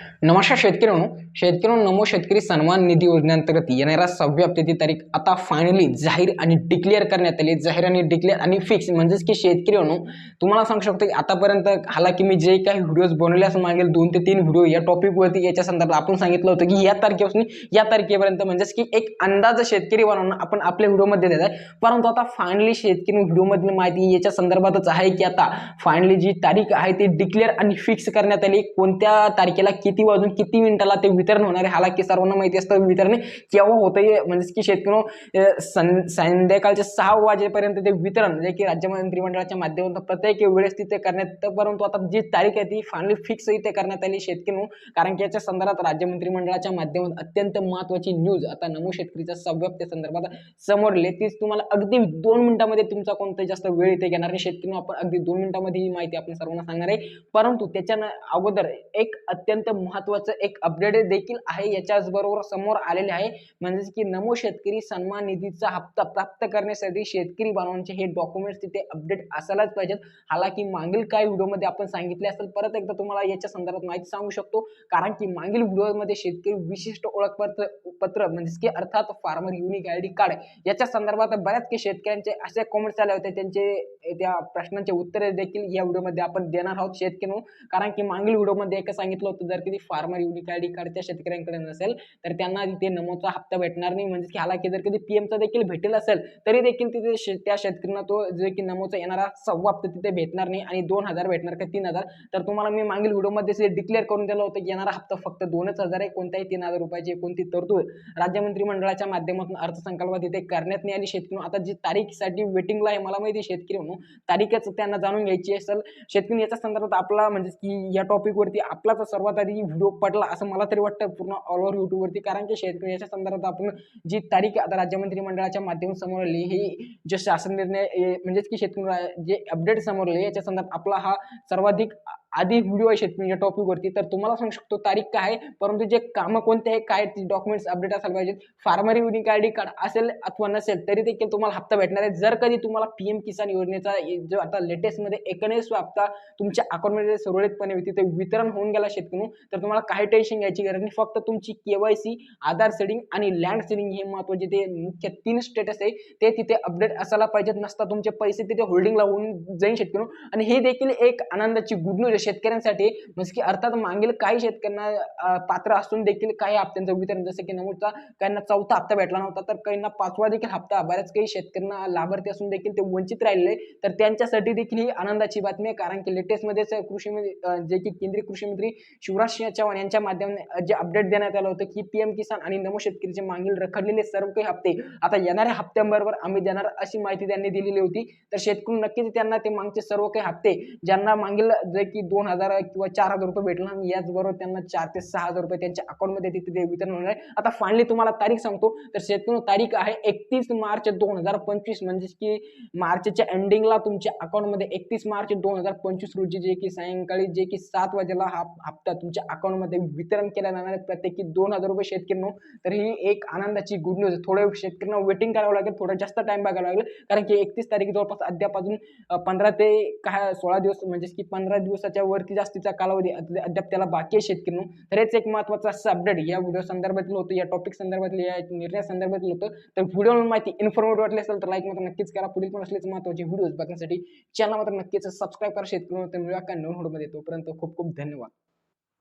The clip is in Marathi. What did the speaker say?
नमस्कार शेतकऱ्यांनो. शेतकऱ्यांनो नमो शेतकरी सन्मान निधी योजनेअंतर्गत येणाऱ्या सहाव्या हप्त्याची तारीख आता फायनली जाहीर आणि डिक्लेअर करण्यात आली. जाहीर आणि डिक्लेअर आणि फिक्स म्हणजेच की शेतकऱ्यांनो तुम्हाला सांगू शकतो की आतापर्यंत हाला की मी जे काही व्हिडिओज बनवले असं मागील दोन ते तीन व्हिडिओ या टॉपिकवरती याच्या संदर्भात आपण सांगितलं होतं की या तारखेपासून या तारखेपर्यंत म्हणजेच की एक अंदाज शेतकरी बनवणं आपण आपल्या व्हिडिओमध्ये देत आहे. परंतु आता फायनली शेतकरी व्हिडिओमधली माहिती याच्या संदर्भातच आहे की आता फायनली जी तारीख आहे ती डिक्लेअर आणि फिक्स करण्यात आली. कोणत्या तारखेला किती वाजून किती मिनिटाला ते वितरण होणार आहे हालाकी सर्वांना माहिती असतं वितरण केव्हा होतं आहे म्हणजे की शेतकरी सं संध्याकाळच्या सहा वाजेपर्यंत ते वितरण जे की राज्य मंत्रिमंडळाच्या माध्यमातून प्रत्येक वेळेस तिथे करण्यात परंतु आता जी तारीख आहे ती फायनली फिक्स इथे करण्यात आली शेतकरी कारण की याच्या संदर्भात राज्य मंत्रिमंडळाच्या माध्यमातून अत्यंत महत्त्वाची न्यूज आता नमो शेतकरीच्या सहाव्या संदर्भात समोरले. तीच तुम्हाला अगदी दोन मिनिटांमध्ये तुमचा कोणता जास्त वेळ इथे घेणार नाही. शेतकरी आपण अगदी दोन मिनिटांमध्ये ही माहिती आपण सर्वांना सांगणार आहे. परंतु त्याच्या अगोदर एक अत्यंत महत्त्वाचं एक अपडेट देखील आहे. याच्याच बरोबर समोर आलेले आहे. म्हणजेच की नमो शेतकरी सन्मान निधीचा हप्ता प्राप्त करण्यासाठी शेतकरी बांधवांचे हे डॉक्युमेंट्स तिथे अपडेट असायलाच पाहिजेत. हालाकी मागील काही व्हिडिओमध्ये आपण सांगितले असेल परत एकदा तुम्हाला याच्या संदर्भात माहिती सांगू शकतो. कारण की मागील व्हिडिओमध्ये शेतकरी विशिष्ट ओळखपत्र पत्र म्हणजेच की अर्थात farmer unique I D card याच्या संदर्भात बऱ्याच काही शेतकऱ्यांचे असे कॉमेंट्स आले होते. त्यांचे त्या प्रश्नांचे उत्तरे देखील या व्हिडिओमध्ये आपण देणार आहोत शेतकरी कारण की मागील व्हिडिओमध्ये एक सांगितलं होतं जर कधी फार्मर युनिक आय डी कार्डच्या शेतकऱ्यांकडे नसेल तर त्यांना तिथे नमोचा हप्ता भेटणार नाही. म्हणजे की हालाकी जर कधी पीएमचा देखील भेटेल असेल तरी देखील तिथे शे- त्या शेतकऱ्यांना तो जे की नमोचा येणारा सव्वा हप्ता तिथे भेटणार नाही आणि दोन हजार भेटणार का तीन हजार. तर तुम्हाला मी मागील व्हिडिओमध्ये डिक्लेअर करून दिलं होतं की येणारा हप्ता फक्त दोनच हजार आहे कोणत्याही तीन हजार रुपयाची कोणती तरतूद राज्य मंत्रिमंडळाच्या माध्यमातून अर्थसंकल्पात तिथे करण्यात नाही आली. शेतकरी आता जी तारीखसाठी वेटिंगला आहे मला माहिती आहे शेतकरी म्हणून तारीखच त्यांना जाणून घ्यायची असेल. शेतकरी याच्या संदर्भात आपला म्हणजे की या टॉपिकवरती आपलाच सर्वात आधी व्हिडिओ पडला असं मला तरी वाटतं पूर्ण ऑल ओव्हर युट्यूबवरती कारण की शेतकरी याच्या संदर्भात आपण जी तारीख आता राज्य मंत्रिमंडळाच्या माध्यमातून समोर आली ही जे शासन निर्णय म्हणजेच की शेतकरी जे अपडेट समोर आले याच्या संदर्भात आपला हा सर्वाधिक आधी व्हिडिओ आहे शेतकरी या टॉपिकवरती तर तुम्हाला सांगू शकतो तारीख काय आहे परंतु जे कामं कोणते आहे काय डॉक्युमेंट्स अपडेट असायला पाहिजेत. Farmer unique I D card असेल अथवा नसेल तरी देखील तुम्हाला हप्ता भेटणार आहे. जर कधी तुम्हाला पीएम किसान योजने योजनेचा जो आता लेटेस्टमध्ये एकनेस हप्ता तुमच्या अकाउंटमध्ये सुरळीतपणे होती ते वितरण होऊन गेला शेतकरी तर तुम्हाला काही टेन्शन घ्यायची गरज नाही. फक्त तुमची केवायसी आधार सेडिंग आणि लँड सेडिंग हे महत्त्वाचे. ते मुख्य तीन स्टेटस आहे ते तिथे अपडेट असायला पाहिजेत. नसता तुमचे पैसे तिथे होल्डिंगला होऊन जाईल शेतकरी. आणि हे देखील एक आनंदाची गुड न्यूज आहे शेतकऱ्यांसाठी. म्हणजे की अर्थात मागील काही शेतकऱ्यांना पात्र असून देखील काही हप्त्यांचं वितरण जसं की नमूदचा काहींना चौथा हप्ता भेटला नव्हता तर काहींना पाचवा देखील हप्ता. बऱ्याच काही शेतकऱ्यांना लाभार्थी असून देखील ते वंचित राहिले तर त्यांच्यासाठी देखील ही आनंदाची बातमी आहे. कारण की लेटेस्टमध्येच कृषी म्हणजे, जे की केंद्रीय कृषी मंत्री शिवराज सिंह चव्हाण यांच्या माध्यमाने जे अपडेट देण्यात आलं होतं की पीएम किसान आणि नमो शेतकरीचे मागील रखडलेले सर्व काही हप्ते आता येणाऱ्या हप्त्यांबरोबर आम्ही देणार अशी माहिती त्यांनी दिलेली होती. तर शेतकरी नक्कीच त्यांना ते मागचे सर्व काही हप्ते ज्यांना मागील जे की दोन हजार किंवा चार हजार रुपये भेटला आणि याचबरोबर त्यांना चार ते सहा हजार रुपये त्यांच्या अकाउंटमध्ये तिथे वितरण होणार आहे. आता फायनली तुम्हाला तारीख सांगतो. तर शेतकरी तारीख आहे एकतीस मार्च दोन हजार पंचवीस. म्हणजेच की मार्चच्या एंडिंगला तुमच्या अकाउंटमध्ये एकतीस मार्च दोन हजार पंचवीस रोजी जे की सायंकाळी जे की सात वाजेला हा हप्ता तुमच्या अकाउंटमध्ये वितरण केला जाणार आहे. प्रत्येकी दोन हजार रुपये शेतकऱ्यांनो तर ही एक आनंदाची गुड न्यूज थोड्या शेतकऱ्यांना वेटिंग करावं लागेल थोडा जास्त टाइम बघावा लागेल. कारण की एकतीस तारीख जवळपास अद्याप अजून पंधरा ते काय सोळा दिवस म्हणजेच की पंधरा दिवसाच्या वरती जास्तीचा कालावधी अद्याप त्याला बाकी आहे शेतकऱ्यांनो. तर हेच एक महत्त्वाचं असं अपडेट या व्हिडिओ संदर्भातील होतं या टॉपिक संदर्भातील या निर्णया संदर्भातील होतं. तर व्हिडिओ माहिती इन्फॉर्मेटिव्ह वाटली असेल तर लाईक मात्र नक्कीच करा. पुढील पण असलेच महत्त्वाचे व्हिडिओज बघण्यासाठी चॅनल मात्र नक्कीच सबस्क्राईब करा. शेतकरी तर का नवीन व्हिडिओमध्ये तोपर्यंत खूप खूप धन्यवाद.